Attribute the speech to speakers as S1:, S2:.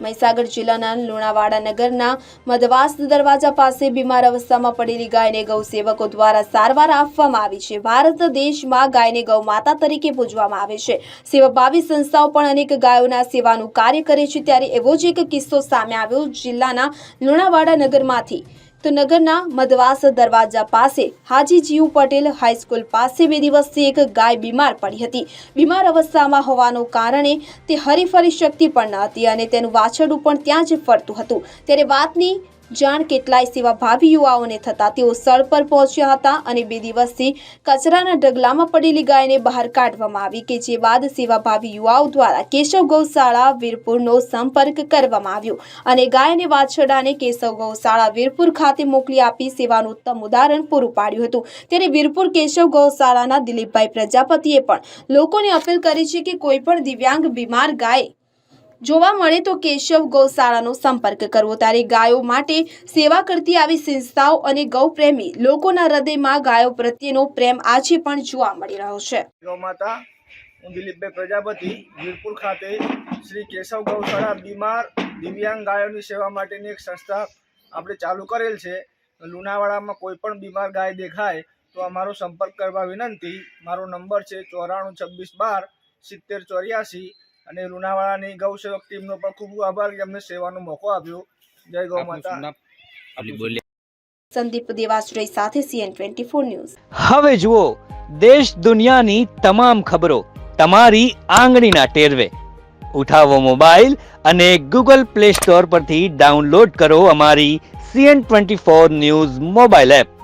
S1: મહીસાગર જિલ્લાના લુણાવાડા નગરના મધવાસ દરવાજા પાસે બીમાર અવસ્થામાં પડેલી ગાયને ગૌ સેવકો દ્વારા સારવાર આપવામાં આવી છે. ભારત દેશમાં ગાયને ગૌ માતા તરીકે પૂજવામાં આવે છે. સેવાભાવી સંસ્થાઓ પણ અનેક ગાયોના સેવાનું કાર્ય કરે છે. ત્યારે એવો જ એક કિસ્સો સામે આવ્યો જિલ્લાના લુણાવાડા નગરમાંથી. તો નગરના મધવાસ દરવાજા પાસે હાજી જીયુ પટેલ હાઈસ્કૂલ પાસે બે દિવસથી એક ગાય બીમાર પડી હતી. બીમાર અવસ્થામાં હોવાનું કારણે તે હરીફરી શક્તિ પણ ન હતી અને તેનું વાછરડું પણ ત્યાં જ ફરતું હતું. ત્યારે વાતની જાણ કેટલાય સેવાભાવી યુવાઓને થતા તેઓ સ્થળ પર પહોંચ્યા હતા અને બે દિવસથી કચરાના ઢગલામાં પડેલી ગાયને બહાર કાઢવામાં આવી કે જે બાદ સેવાભાવી યુવાઓ દ્વારા કેશવ ગૌશાળા વીરપુરનો સંપર્ક કરવામાં આવ્યો અને ગાયને વાછરડાને કેશવ ગૌશાળા વીરપુર ખાતે મોકલી આપી સેવાનું ઉત્તમ ઉદાહરણ પૂરું પાડ્યું હતું. ત્યારે વીરપુર કેશવ ગૌશાળાના દિલીપભાઈ પ્રજાપતિએ પણ લોકોને અપીલ કરી છે કે કોઈ પણ દિવ્યાંગ બીમાર ગાય જોવા મળે તો કેશવ ગૌશાળાનો સંપર્ક કરવો. ત્યારે ગાયો માટે સેવા કરતી આવી સંસ્થાઓ અને ગૌપ્રેમી લોકોના હૃદયમાં ગાયો પ્રત્યેનો પ્રેમ આજે પણ જોવા મળી રહ્યો છે.
S2: હું દિલીપભાઈ પ્રજાપતિ, વીરપુર ખાતે શ્રી કેશવ ગૌશાળા બીમાર દિવ્યાંગ ગાયોની સેવા માટેની એક સંસ્થા આપણે ચાલુ કરેલ છે. લુણાવાડામાં કોઈ પણ બીમાર ગાય દેખાય તો અમારો સંપર્ક કરવા વિનંતી. મારો નંબર છે ચોરાણું છવ્વીસ બાર સિત્તેર ચોર્યાસી અને લુણાવાડાની ગૌ સેવક ટીમનો પણ ખૂબ ખૂબ આભાર કે અમને સેવાનો મોકો આપ્યો. જય ગૌ માતા.
S1: સંદીપ દેવાશ્રય સાથે સીએન ટ્વેન્ટી ફોર ન્યૂઝ
S3: હવે જુઓ દેશ દુનિયાની તમામ ખબરો તમારી આંગળીના ટેરવે. ઉઠાવો મોબાઈલ અને ગૂગલ પ્લે સ્ટોર પરથી ડાઉનલોડ કરો અમારી CN twenty four news mobile app.